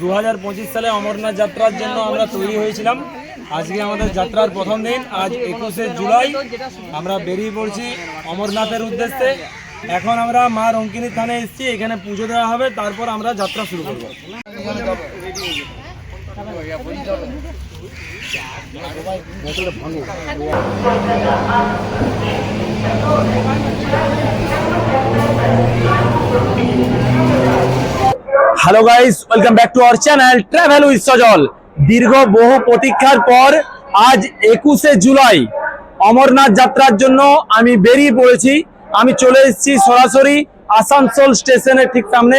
দু হাজার পঁচিশ সালে অমরনাথ যাত্রার জন্য আমরা তৈরি হয়েছিলাম। আজকে আমাদের যাত্রার প্রথম দিন, আজ একুশে জুলাই। আমরা বেরিয়ে পড়ছি অমরনাথের উদ্দেশ্যে। এখন আমরা মা রঙ্কিনী থানে এসেছি, এখানে পুজো দেওয়া হবে, তারপর আমরা যাত্রা শুরু করব। Hello guys welcome back to our channel travel with Sajal দীর্ঘ বহু প্রতীক্ষার পর আজ একুশে জুলাই অমরনাথ যাত্রার জন্য আমি বেরিয়ে পড়েছি। আমি চলে এসেছি সরাসরি আসানসোল স্টেশনের ঠিক সামনে।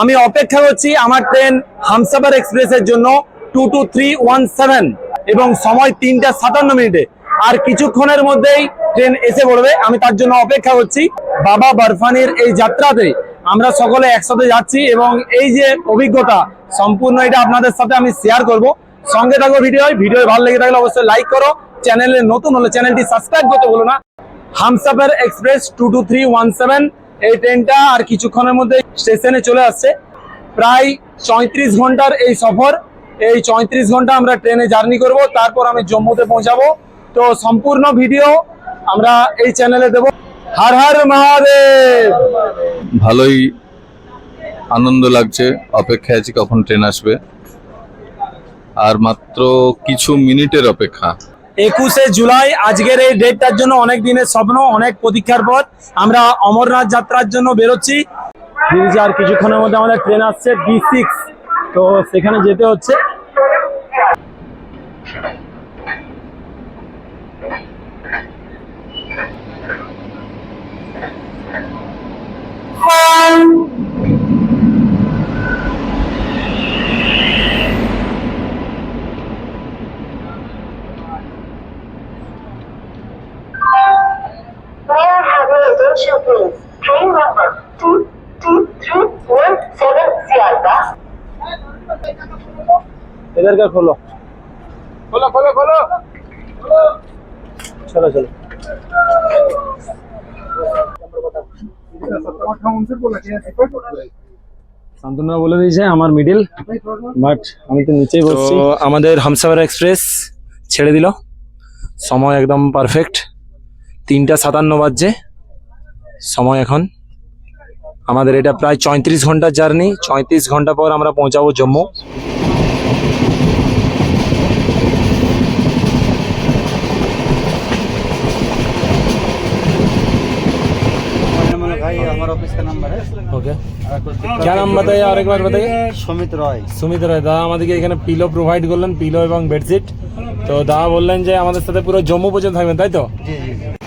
আমি অপেক্ষা করছি আমার ট্রেন হামসাফার এক্সপ্রেসের জন্য two two three one seven এবং সময় তিনটা সাতান্ন মিনিটে। আর কিছুক্ষণের মধ্যেই ট্রেন এসে পড়বে। আমি তার জন্য অপেক্ষা করছি। বাবা বরফানির এই যাত্রাতে আমরা সকলে একসাথে যাচ্ছি এবং এই যে অভিজ্ঞতা সম্পূর্ণ এটা আপনাদের সাথে আমি শেয়ার করব। সঙ্গে থাকো ভিডিও ভিডিও ভালো লেগে থাকলে অবশ্যই লাইক করো। চ্যানেলে নতুন হলে চ্যানেলটি সাবস্ক্রাইব করতে বলো না। Humsafar express two two three one seven এই ট্রেনটা আর কিছুক্ষণের মধ্যে স্টেশনে চলে আসছে। প্রায় চৈত্রিশ ঘণ্টার এই সফর। এই চৈত্রিশ ঘণ্টা আমরা ট্রেনে জার্নি করব। তারপর আমি জম্মুতে পৌঁছাবো। তো সম্পূর্ণ ভিডিও আমরা এই চ্যানেলে দেব। হর হর মহাদেব! ভালোই আনন্দ লাগছে। অপেক্ষায় আছি কখন ট্রেন আসবে। আর মাত্র কিছু মিনিটের অপেক্ষা। একুশে জুলাই, আজকের এই ডেটটার জন্য অনেক দিনের স্বপ্ন, অনেক প্রতীক্ষার পর আমরা অমরনাথ যাত্রার জন্য বেরোচ্ছি। আর কিছুক্ষণের মধ্যে আমাদের ট্রেন আসছে ডি সিক্স তো সেখানে যেতে হচ্ছে। এদেরকে খোলো। খোলো খোলো খোলো। চলো চলো। শান্তনুরা বলে দিয়েছে আমার মিডিল বাট আমি তো নিচেই বসছি। আমাদের হামসাফার এক্সপ্রেস ছেড়ে দিল। সময় একদম পারফেক্ট তিনটা সাতান্ন বাজছে। সময় এখন। আমাদের এটা প্রায় চৈত্রিশ ঘণ্টার জার্নি চৈত্রিশ ঘণ্টা পর আমরা পৌঁছাবো জম্মু। ऑफिस का नंबर है ওকে क्या नाम बताइए और एक बार बताइए सुमित रॉय সুমিত রায় দাদা আমাদেরকে এখানে পিলো প্রোভাইড করলেন পিলো এবং বেডশিট তো দাদা বললেন যে আমাদের সাথে পুরো জম্মু পর্যন্ত থাকবেন তাই তো जी जी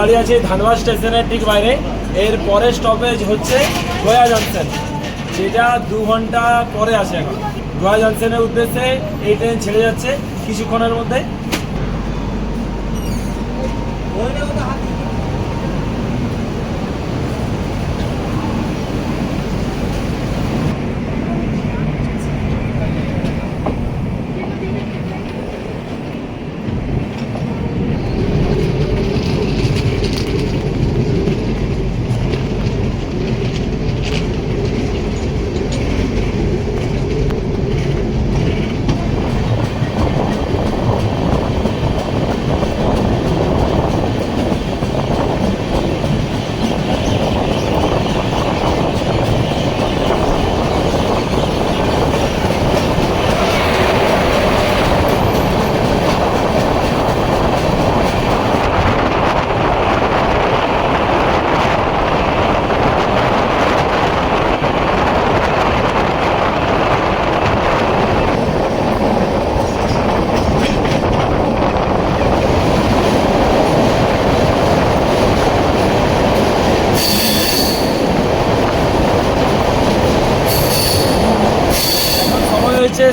দাঁড়িয়ে আছি ধানবাদ স্টেশনের ঠিক বাইরে। এর পরের স্টপেজ হচ্ছে গোয়া জংশন, যেটা দু ঘণ্টা পরে আসে এখন। গোয়া জংশনের উদ্দেশ্যে এই ট্রেন ছেড়ে যাচ্ছে কিছুক্ষণের মধ্যে।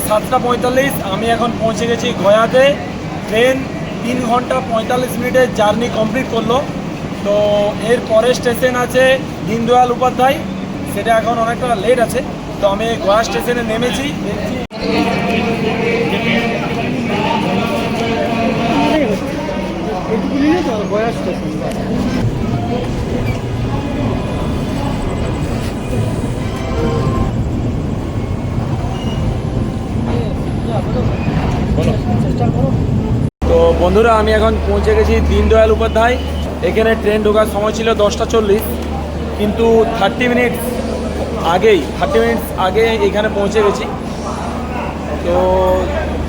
সাতটা পঁয়তাল্লিশ, আমি এখন পৌঁছে গেছি গয়াতে। ট্রেন তিন ঘণ্টা পঁয়তাল্লিশ মিনিটের জার্নি কমপ্লিট করল। তো এর পরের স্টেশন আছে দীনদয়াল উপাধ্যায়। সেটা এখন অনেকটা লেট আছে। তো আমি গয়া স্টেশনে নেমেছি। দেখছি তো বন্ধুরা, আমি এখন পৌঁছে গেছি দীনদয়াল উপাধ্যায়। এখানে ট্রেন ঢোকার সময় ছিল দশটা চল্লিশ। কিন্তু থার্টি মিনিটস আগেই থার্টি মিনিটস আগে এখানে পৌঁছে গেছি। তো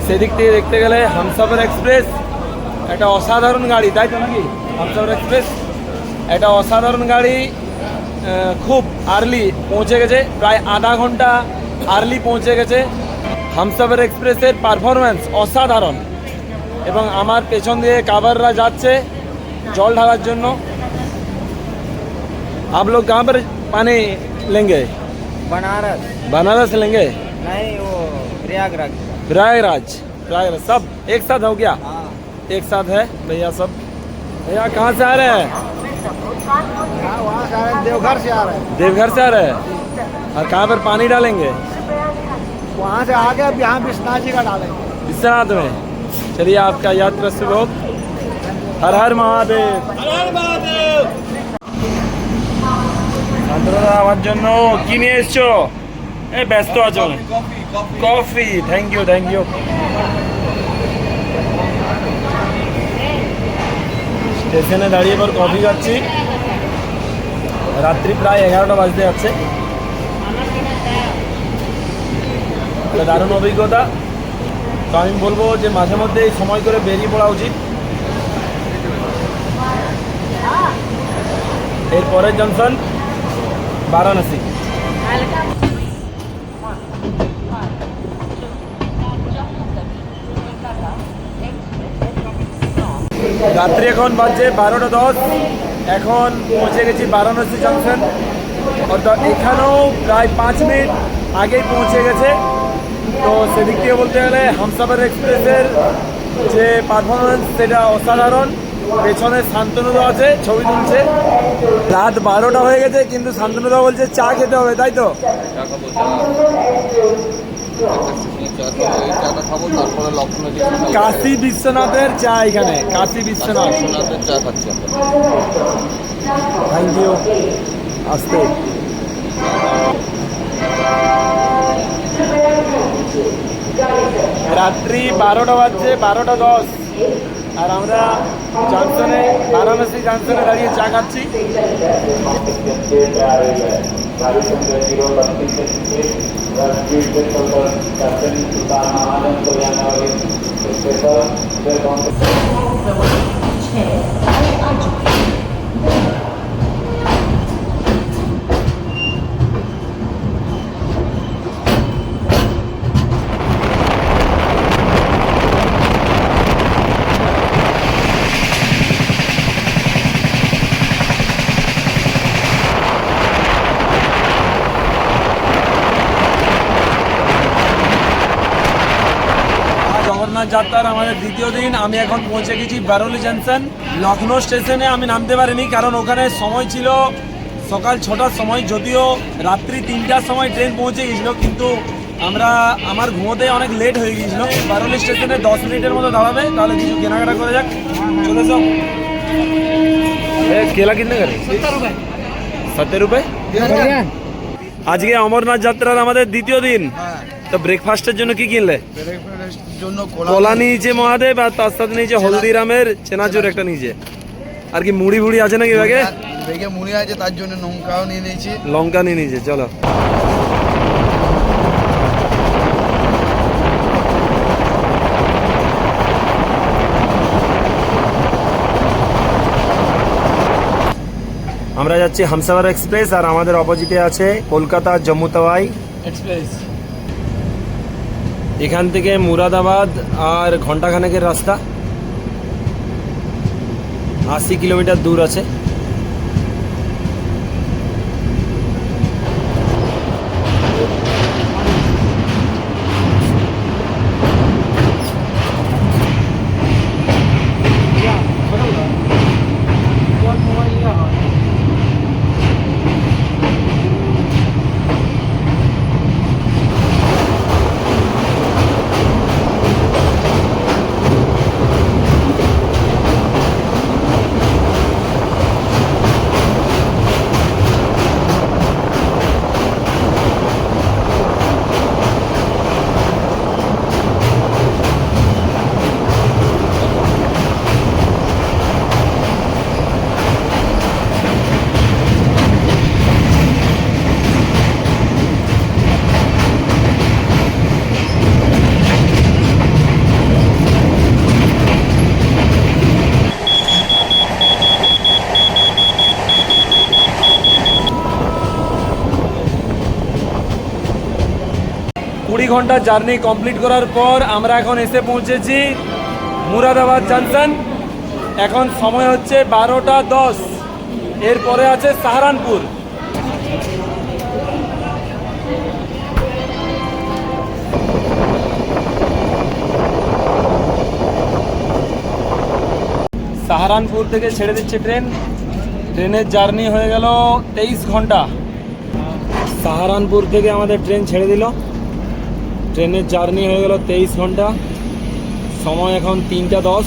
সেদিক থেকে দেখতে গেলে হামসাফার এক্সপ্রেস, একটা অসাধারণ গাড়ি, তাই তো নাকি? হামসাফার এক্সপ্রেস, একটা অসাধারণ গাড়ি খুব আর্লি পৌঁছে গেছে, প্রায় আধা ঘণ্টা আর্লি পৌঁছে গেছে। হামসাফার এক্সপ্রেসের পারফরম্যান্স অসাধারণ। এবং আমার পেছন দিয়ে কাভাররা যাচ্ছে জল ঢালার জন্য आप लोग कहाँ पर पानी लेंगे बनारस बनारस लेंगे नहीं वो प्रयागराज प्रयागराज प्रयागराज सब एक साथ हो गया हाँ एक साथ है भैया सब भैया कहाँ से आ रहे हैं हाँ, वहाँ से आ रहे हैं, देवघर से आ रहे हैं देवघर से आ रहे हैं और कहाँ पर पानी डालेंगे वहाँ से आगे अब यहाँ विश्वनाथ जी का डालेंगे विश्वनाथ में चलिए आपका यात्रा शुभ हो हर हर महादेव শান্তনুদা আমার জন্য কি নিয়ে এসছো এ ব্যস্ত আছো coffee thank you thank you স্টেশনে দাঁড়িয়ে এবার কফি খাচ্ছি রাত্রি প্রায় এগারোটা বাজতে যাচ্ছে একটা দারুণ অভিজ্ঞতা তো আমি বলব যে মাঝে মধ্যে এই সময় করে বেরিয়ে পড়া উচিত। এর পরের জংশন বারাণসী। রাত্রি এখন বাজছে বারোটা দশ। এখন পৌঁছে গেছি বারাণসী জংশন অর্থাৎ এখানেও প্রায় পাঁচ মিনিট আগেই পৌঁছে গেছে। তো সেদিক থেকে বলতে গেলে হামসাফার এক্সপ্রেসের যে পারফরমেন্স সেটা অসাধারণ। পেছনে শান্তনুদা আছে ছবি তুলছে। রাত বারোটা হয়ে গেছে কিন্তু শান্তনুদা বলছে চা খেতে হবে তাই তো? কাশী বিশ্বনাথের চা এখানে কাশী বিশ্বনাথ। বিশ্বনাথের চা খাচ্ছি আমরা। থ্যাংক ইউ আসতে। রাত্রি বারোটা বাজছে বারোটা দশ। আর আমরা জংশনে বারাণসী জংশনে দাঁড়িয়ে চা খাচ্ছি। আজ অমরনাথ যাত্রার আমাদের দ্বিতীয় দিন আমি এখন পৌঁছে গেছি বারৌলি জংশন। লখনৌ স্টেশনে আমি নামতে পারিনি কারণ ওখানে সময় ছিল সকাল ছটার সময় যদিও রাত্রি তিনটার সময় ট্রেন পৌঁছে গেছিল কিন্তু আমরা আমার ঘুমোতে অনেক লেট হয়ে গিয়েছিল বারৌলি স্টেশনে দশ মিনিটের মতো দাঁড়াবে তাহলে কিছু কেনাকাটা করে যাক। চলে সব কেলা কিনতে গেলে? সত্তর রুপে। আজকে অমরনাথ যাত্রার আমাদের দ্বিতীয় দিন। তো ব্রেকফাস্টের জন্য কি কিনলে? জন্য কলা নিয়েছে মহাদেব আর তার সাথে নিয়েছে হলদিরামের চেনাচুর একটা নিয়েছে আর কি মুড়ি ফুড়ি আছে নাকি ব্যাগে? মুড়ি আছে তার জন্য নৌকাও নিয়ে নিয়েছি। লঙ্কা নিয়ে নিয়েছে চলো। আমরা যাচ্ছি হামসাফার এক্সপ্রেস আর আমাদের অপোজিটে আছে কলকাতা জম্মু তাওয়াই। এক্সপ্রেস। এখান থেকে মুরাদাবাদ আর ঘন্টাখানেকের রাস্তা। আশি কিলোমিটার দূর আছে। ঘণ্টা জার্নি কমপ্লিট করার পর আমরা এখন এসে পৌঁছেছি মুরাদাবাদ জাংশন। এখন সময় হচ্ছে বারোটা দশ। এরপরে আছে সাহারানপুর। সাহারানপুর থেকে ছেড়ে দিচ্ছে ট্রেন। ট্রেনের জার্নি হয়ে গেল তেইশ ঘণ্টা। সাহারানপুর থেকে আমাদের ট্রেন ছেড়ে দিল। ট্রেনের জার্নি হয়ে গেল তেইশ ঘণ্টা। সময় এখন তিনটা দশ।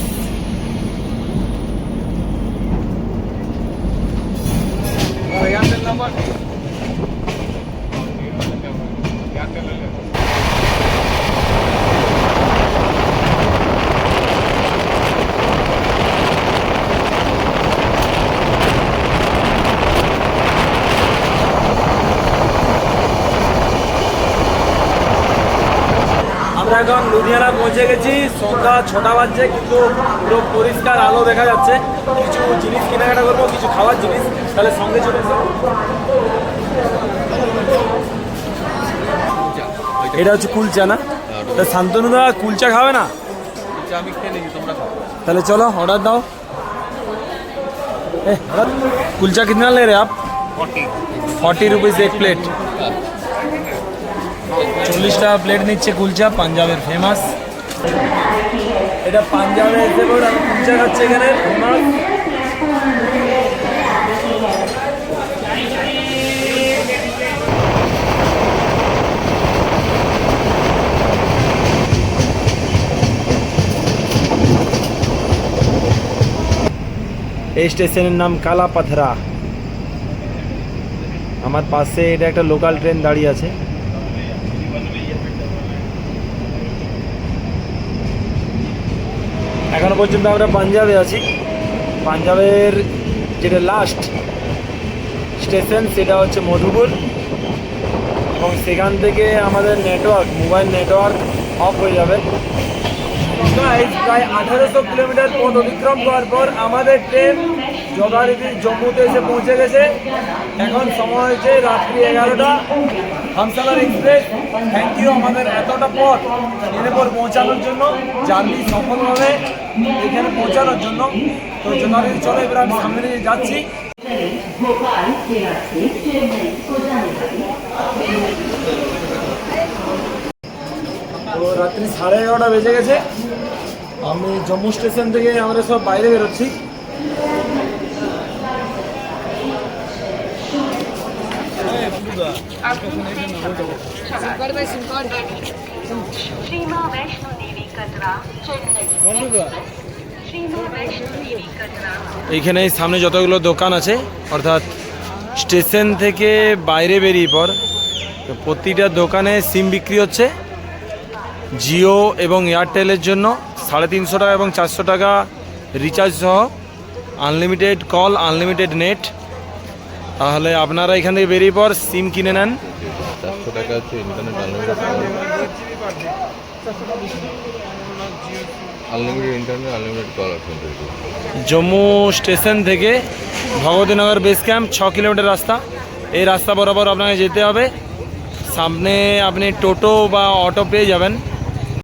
আমরা এখন লুধিয়ানা পৌঁছে গেছি সন্ধ্যা ছটা বাজছে কিন্তু পুরো পরিষ্কার আলো দেখা যাচ্ছে কিছু জিনিস কেনাকাটা করবো কিছু খাওয়ার জিনিস তাহলে সঙ্গে চলে এসো। এটা হচ্ছে কুলচা না তা শান্তনুদা কুলচা খাবে না এটা আমি খেয়ে নিয়েছি তোমরা খাও তাহলে চলো অর্ডার দাও ए, कुलचा कितना ले रहे आप ফর্টি রুপিস এক প্লেট চল্লিশ টাকা প্লেট নিচ্ছে কুলচা, পাঞ্জাবের ফেমাস এটা পাঞ্জাবে এসে কুলচা খাচ্ছে এখানে এই স্টেশনের নাম কালা পাথরা আমার পাশে এটা একটা লোকাল ট্রেন দাঁড়িয়ে আছে। এখনও পর্যন্ত আমরা পাঞ্জাবে আছি। পাঞ্জাবের যেটা লাস্ট স্টেশন সেটা হচ্ছে মধুপুর। এবং সেখান থেকে আমাদের নেটওয়ার্ক মোবাইল নেটওয়ার্ক অফ হয়ে যাবে। প্রায় আঠারোশো কিলোমিটার পথ অতিক্রম করার পর আমাদের ট্রেন যথারীতি জম্মুতে এসে পৌঁছে গেছে। এখন সময় হয়েছে রাত্রি এগারোটা। হামসালার এক্সপ্রেস থ্যাংক ইউ আমাদের এতটা পথ এরপর পৌঁছানোর জন্য, জার্নি সফলভাবে এখানে পৌঁছানোর জন্য। তো যথারীতি চলো, এবার আমি সামনে নিয়ে যাচ্ছি। তো রাত্রি সাড়ে এগারোটা বেজে গেছে। আমি জম্মু স্টেশন থেকে আমরা সব বাইরে বেরোচ্ছি। श्री माँ वैष्णो देवी कटरा चेन्नई श्री माँ वैष्णो देवी कटरा এইখানে এই সামনে যতগুলো দোকান আছে অর্থাৎ স্টেশন থেকে বাইরে বেরিয়ে পর তো প্রতিটা দোকানে সিম বিক্রি হচ্ছে জিও এবং এয়ারটেলের জন্য সাড়ে তিনশো টাকা এবং চারশো টাকা রিচার্জ সহ আনলিমিটেড কল আনলিমিটেড নেট তাহলে আপনারা এখান থেকে বেরিয়ে পর সিম কিনে নেন। চারশো টাকা হচ্ছে internet unlimited unlimited internet unlimited call option Jammu station থেকে ভগবতীনগর বেস ক্যাম্প ছ কিলোমিটার রাস্তা। এই রাস্তা বরাবর আপনাকে যেতে হবে। সামনে আপনি টোটো বা অটো পেয়ে যাবেন।